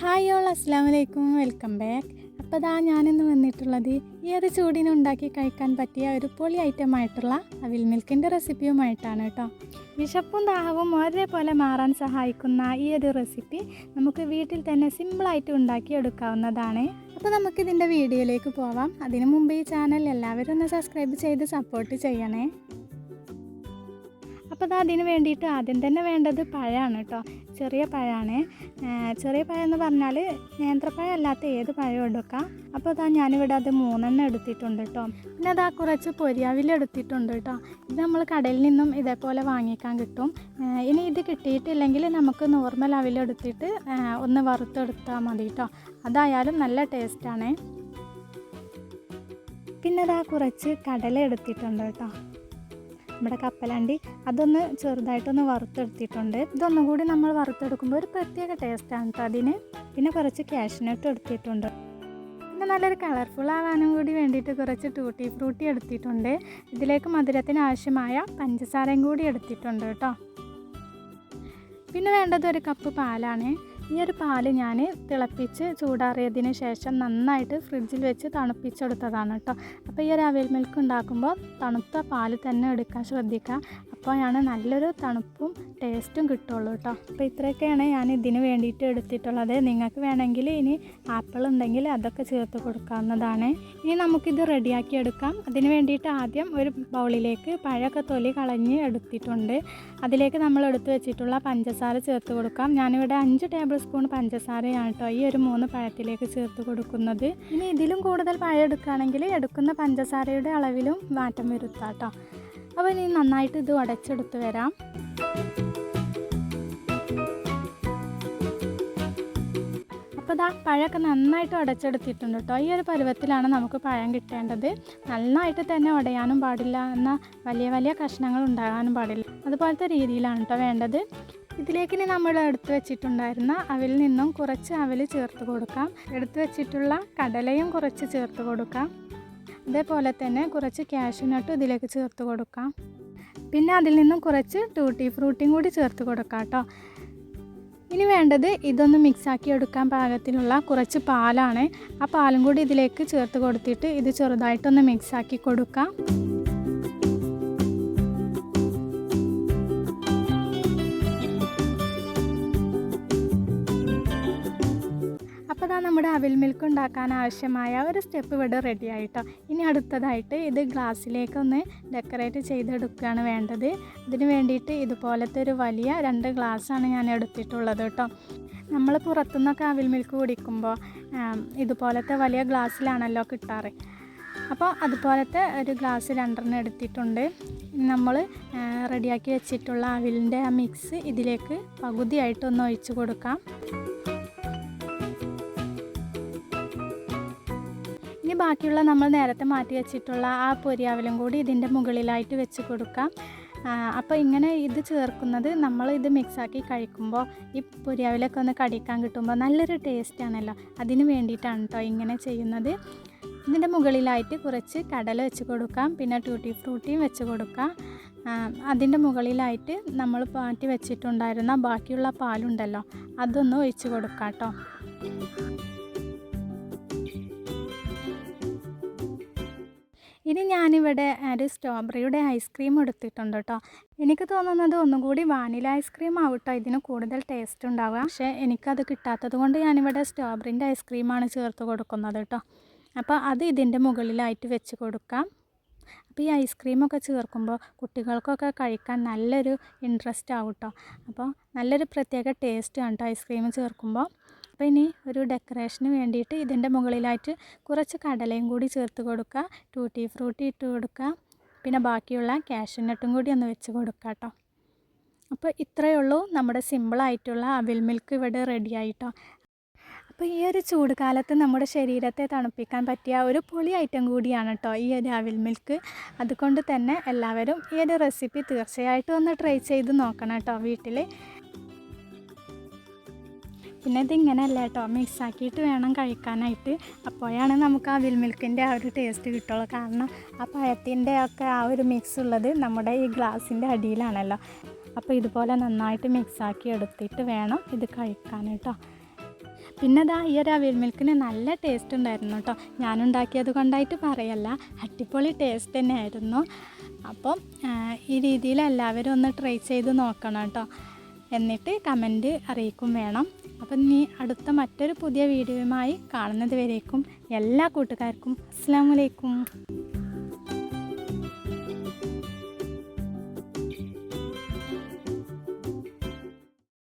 Hi all അസ്സാം വലൈക്കും welcome back അപ്പോൾ ദാ ഞാനിന്ന് വന്നിട്ടുള്ളത് ഈ ഒരു ചൂടിന് ഉണ്ടാക്കി കഴിക്കാൻ പറ്റിയ ഒരു പൊളി ഐറ്റം ആയിട്ടുള്ള അവിൽ മിൽക്കിന്റെ റെസിപ്പിയുമായിട്ടാണ് കേട്ടോ. വിശപ്പും ദാഹവും ഒരേപോലെ മാറാൻ സഹായിക്കുന്ന ഈ ഒരു റെസിപ്പി നമുക്ക് വീട്ടിൽ തന്നെ സിമ്പിളായിട്ട് ഉണ്ടാക്കി എടുക്കാവുന്നതാണ് അപ്പോൾ നമുക്കിതിന്റെ വീഡിയോയിലേക്ക് പോവാം. അതിനു മുമ്പ് ഈ ചാനൽ എല്ലാവരും ഒന്ന് സബ്സ്ക്രൈബ് ചെയ്ത് സപ്പോർട്ട് ചെയ്യണേ. അപ്പോൾ അത് അതിന് വേണ്ടിയിട്ട് ആദ്യം തന്നെ വേണ്ടത് പഴമാണ് കേട്ടോ. ചെറിയ പഴമാണ്. ചെറിയ പഴം എന്ന് പറഞ്ഞാൽ നേന്ത്രപ്പഴം അല്ലാത്ത ഏത് പഴം എടുക്കാം. അപ്പോൾ അതാ ഞാനിവിടെ അത് മൂന്നെണ്ണം എടുത്തിട്ടുണ്ട് കേട്ടോ പിന്നെ അതാ കുറച്ച് പൊരിയാവിൽ എടുത്തിട്ടുണ്ട് കേട്ടോ ഇത് നമ്മൾ കടയിൽ നിന്നും ഇതേപോലെ വാങ്ങിക്കാൻ കിട്ടും. ഇനി ഇത് കിട്ടിയിട്ടില്ലെങ്കിൽ നമുക്ക് നോർമൽ അവിലെടുത്തിട്ട് ഒന്ന് വറുത്തെടുത്താൽ മതി കേട്ടോ അതായാലും നല്ല ടേസ്റ്റാണ് പിന്നെ അതാ കുറച്ച് കടല എടുത്തിട്ടുണ്ട് കേട്ടോ നമ്മുടെ കപ്പലണ്ടി അതൊന്ന് ചെറുതായിട്ടൊന്ന് വറുത്തെടുത്തിട്ടുണ്ട്. ഇതൊന്നും കൂടി നമ്മൾ വറുത്തെടുക്കുമ്പോൾ ഒരു പ്രത്യേക ടേസ്റ്റാണ് കേട്ടോ അതിന്. പിന്നെ കുറച്ച് കാഷ്നട്ട് എടുത്തിട്ടുണ്ട്. പിന്നെ നല്ലൊരു കളർഫുൾ ആവാനും കൂടി വേണ്ടിയിട്ട് കുറച്ച് ടൂട്ടി ഫ്രൂട്ടി എടുത്തിട്ടുണ്ട്. ഇതിലേക്ക് മധുരത്തിന് ആവശ്യമായ പഞ്ചസാരയും കൂടി എടുത്തിട്ടുണ്ട് കേട്ടോ പിന്നെ വേണ്ടത് ഒരു കപ്പ് പാലാണ്. ഈ ഒരു പാൽ ഞാൻ തിളപ്പിച്ച് ചൂടാറിയതിന് ശേഷം നന്നായിട്ട് ഫ്രിഡ്ജിൽ വെച്ച് തണുപ്പിച്ചെടുത്തതാണ് കേട്ടോ. അപ്പോൾ ഈ ഒരു അവൽ മിൽക്ക് ഉണ്ടാക്കുമ്പോൾ തണുത്ത പാൽ തന്നെ എടുക്കാൻ ശ്രദ്ധിക്കുക. അപ്പോഴാണ് നല്ലൊരു തണുപ്പും ടേസ്റ്റും കിട്ടുള്ളൂ കേട്ടോ. അപ്പോൾ ഇത്രയൊക്കെയാണ് ഞാൻ ഇതിന് വേണ്ടിയിട്ട് എടുത്തിട്ടുള്ളത്. നിങ്ങൾക്ക് വേണമെങ്കിൽ ഇനി ആപ്പിൾ ഉണ്ടെങ്കിൽ അതൊക്കെ ചേർത്ത് കൊടുക്കാവുന്നതാണ്. ഇനി നമുക്കിത് റെഡിയാക്കി എടുക്കാം. അതിന് വേണ്ടിയിട്ട് ആദ്യം ഒരു ബൗളിലേക്ക് പഴമൊക്കെ തൊലി കളഞ്ഞ് എടുത്തിട്ടുണ്ട്. അതിലേക്ക് നമ്മൾ എടുത്തു വെച്ചിട്ടുള്ള പഞ്ചസാര ചേർത്ത് കൊടുക്കാം. ഞാനിവിടെ അഞ്ച് ടേബിൾ സ്പൂൺ പഞ്ചസാരയാണ് കേട്ടോ ഈ ഒരു മൂന്ന് പഴത്തിലേക്ക് ചേർത്ത് കൊടുക്കുന്നത്. ഇനി ഇതിലും കൂടുതൽ പഴം എടുക്കുകയാണെങ്കിൽ എടുക്കുന്ന പഞ്ചസാരയുടെ അളവിലും മാറ്റം വരുത്താം കേട്ടോ അപ്പോൾ ഇനി നന്നായിട്ട് ഇത് ഉടച്ചെടുത്ത് വരാം. അപ്പോൾ ഇതാ പഴമൊക്കെ നന്നായിട്ട് ഉടച്ചെടുത്തിട്ടുണ്ട് കേട്ടോ. ഈ ഒരു പരുവത്തിലാണ് നമുക്ക് പഴം കിട്ടേണ്ടത്. നന്നായിട്ട് തന്നെ ഉടയാനും പാടില്ല. എന്ന വലിയ വലിയ കഷ്ണങ്ങൾ ഉണ്ടാകാനും പാടില്ല. അതുപോലത്തെ രീതിയിലാണ് കേട്ടോ വേണ്ടത്. ഇതിലേക്ക് ഇനി നമ്മൾ എടുത്തു വെച്ചിട്ടുണ്ടായിരുന്ന അവിൽ നിന്നും കുറച്ച് അവൽ ചേർത്ത് കൊടുക്കാം. എടുത്തു വെച്ചിട്ടുള്ള കടലയും കുറച്ച് ചേർത്ത് കൊടുക്കാം. അതേപോലെ തന്നെ കുറച്ച് കാഷ്യൂനട്ടും ഇതിലേക്ക് ചേർത്ത് കൊടുക്കാം. പിന്നെ അതിൽ നിന്നും കുറച്ച് ടൂട്ടി ഫ്രൂട്ടിയും കൂടി ചേർത്ത് കൊടുക്കാം കേട്ടോ. ഇനി വേണ്ടത് ഇതൊന്ന് മിക്സാക്കി എടുക്കാൻ പാകത്തിനുള്ള കുറച്ച് പാലാണ്. ആ പാലും കൂടി ഇതിലേക്ക് ചേർത്ത് കൊടുത്തിട്ട് ഇത് ചെറുതായിട്ടൊന്ന് മിക്സാക്കി കൊടുക്കാം. നമ്മുടെ അവിൽ മിൽക്ക് ഉണ്ടാക്കാൻ ആവശ്യമായ ഒരു സ്റ്റെപ്പ് ഇവിടെ റെഡി ആയിട്ടോ. ഇനി അടുത്തതായിട്ട് ഇത് ഗ്ലാസ്സിലേക്ക് ഒന്ന് ഡെക്കറേറ്റ് ചെയ്തെടുക്കുകയാണ് വേണ്ടത്. ഇതിന് വേണ്ടിയിട്ട് ഇതുപോലത്തെ ഒരു വലിയ രണ്ട് ഗ്ലാസ്സാണ് ഞാൻ എടുത്തിട്ടുള്ളത് കേട്ടോ. നമ്മൾ പുറത്തുനിന്നൊക്കെ അവിൽ മിൽക്ക് കുടിക്കുമ്പോൾ ഇതുപോലത്തെ വലിയ ഗ്ലാസ്സിലാണല്ലോ കിട്ടാറ്. അപ്പോൾ അതുപോലത്തെ ഒരു ഗ്ലാസ് രണ്ടെണ്ണം എടുത്തിട്ടുണ്ട്. നമ്മൾ റെഡിയാക്കി വെച്ചിട്ടുള്ള അവിലിന്റെ ആ മിക്സ് ഇതിലേക്ക് പകുതിയായിട്ടൊന്ന് ഒഴിച്ചു കൊടുക്കാം. ഇനി ബാക്കിയുള്ള നമ്മൾ നേരത്തെ മാറ്റി വെച്ചിട്ടുള്ള ആ പൊരിയാവലും കൂടി ഇതിന്റെ മുകളിലായിട്ട് വെച്ച് കൊടുക്കാം. അപ്പോൾ ഇങ്ങനെ ഇത് ചേർക്കുന്നത് നമ്മൾ ഇത് മിക്സാക്കി കഴിക്കുമ്പോൾ ഈ പൊരിയാവിലൊക്കെ ഒന്ന് കടിക്കാൻ കിട്ടുമ്പോൾ നല്ലൊരു ടേസ്റ്റ് ആണല്ലോ. അതിന് വേണ്ടിയിട്ടാണ് കേട്ടോ ഇങ്ങനെ ചെയ്യുന്നത്. ഇതിന്റെ മുകളിലായിട്ട് കുറച്ച് കടല വെച്ച് കൊടുക്കാം. പിന്നെ ടൂട്ടി ഫ്രൂട്ടിയും വെച്ച് കൊടുക്കാം. അതിന്റെ മുകളിലായിട്ട് നമ്മൾ മാറ്റി വെച്ചിട്ടുണ്ടായിരുന്ന ബാക്കിയുള്ള പാലുണ്ടല്ലോ അതൊന്ന് ഒഴിച്ച് കൊടുക്കാം കേട്ടോ ഇനി ഞാനിവിടെ ഒരു സ്ട്രോബെറിയുടെ ഐസ്ക്രീം എടുത്തിട്ടുണ്ട് കേട്ടോ എനിക്ക് തോന്നുന്നത് ഒന്നും കൂടി വാനില ഐസ്ക്രീം ആവട്ടോ. ഇതിന് കൂടുതൽ ടേസ്റ്റ് ഉണ്ടാവുക. പക്ഷേ എനിക്കത് കിട്ടാത്തത് കൊണ്ട് ഞാനിവിടെ സ്ട്രോബെറിന്റെ ഐസ്ക്രീമാണ് ചേർത്ത് കൊടുക്കുന്നത് കേട്ടോ അപ്പോൾ അത് ഇതിന്റെ മുകളിലായിട്ട് വെച്ച് കൊടുക്കാം. അപ്പോൾ ഈ ഐസ്ക്രീമൊക്കെ ചേർക്കുമ്പോൾ കുട്ടികൾക്കൊക്കെ കഴിക്കാൻ നല്ലൊരു ഇൻട്രസ്റ്റ് ആവും കേട്ടോ അപ്പോൾ നല്ലൊരു പ്രത്യേക ടേസ്റ്റ് ആണ് കേട്ടോ ഐസ്ക്രീം ചേർക്കുമ്പോൾ. അപ്പോൾ ഇനി ഒരു ഡെക്കറേഷന് വേണ്ടിയിട്ട് ഇതിന്റെ മുകളിലായിട്ട് കുറച്ച് കടലയും കൂടി ചേർത്ത് കൊടുക്കുക. ടൂട്ടി ഫ്രൂട്ടി ഇട്ട് കൊടുക്കുക. പിന്നെ ബാക്കിയുള്ള കാഷ്യൂനട്ടും കൂടി ഒന്ന് വെച്ച് കൊടുക്കുക കേട്ടോ. അപ്പോൾ ഇത്രയേ ഉള്ളൂ നമ്മുടെ സിമ്പിളായിട്ടുള്ള അവിൽ മിൽക്ക് ഇവിടെ റെഡി ആയിട്ടോ. അപ്പോൾ ഈ ഒരു ചൂട് കാലത്ത് നമ്മുടെ ശരീരത്തെ തണുപ്പിക്കാൻ പറ്റിയ ഒരു പൊളി ഐറ്റം കൂടിയാണ് കേട്ടോ ഈ ഒരു അവിൽ മിൽക്ക് അതുകൊണ്ട് തന്നെ എല്ലാവരും ഈ ഒരു റെസിപ്പി തീർച്ചയായിട്ടും ഒന്ന് ട്രൈ ചെയ്ത് നോക്കണം കേട്ടോ വീട്ടിൽ. പിന്നെ ഇതിങ്ങനെയല്ല കേട്ടോ മിക്സ് ആക്കിയിട്ട് വേണം കഴിക്കാനായിട്ട്. അപ്പോഴാണ് നമുക്ക് ആ വിൽമിൽക്കിന്റെ ആ ഒരു ടേസ്റ്റ് കിട്ടുള്ളൂ. കാരണം ആ പഴത്തിന്റെ ഒക്കെ ആ ഒരു മിക്സ് ഉള്ളത് നമ്മുടെ ഈ ഗ്ലാസിന്റെ അടിയിലാണല്ലോ. അപ്പോൾ ഇതുപോലെ നന്നായിട്ട് മിക്സ് ആക്കി എടുത്തിട്ട് വേണം ഇത് കഴിക്കാൻ കേട്ടോ പിന്നെ ദാ ഈ ഒരു അവിൽ മിൽക്കിന് നല്ല ടേസ്റ്റ് ഉണ്ടായിരുന്നു കേട്ടോ ഞാനുണ്ടാക്കിയത് കൊണ്ടായിട്ട് പറയല്ല. അടിപൊളി ടേസ്റ്റ് തന്നെയായിരുന്നു. അപ്പോൾ ഈ രീതിയിൽ എല്ലാവരും ഒന്ന് ട്രൈ ചെയ്ത് നോക്കണം കേട്ടോ എന്നിട്ട് കമന്റ് അറിയിക്കും വേണം. അപ്പം നീ അടുത്ത മറ്റൊരു പുതിയ വീഡിയോയുമായി കാണുന്നത് വരേക്കും എല്ലാ കൂട്ടുകാർക്കും. അസ്സാം വലൈക്കും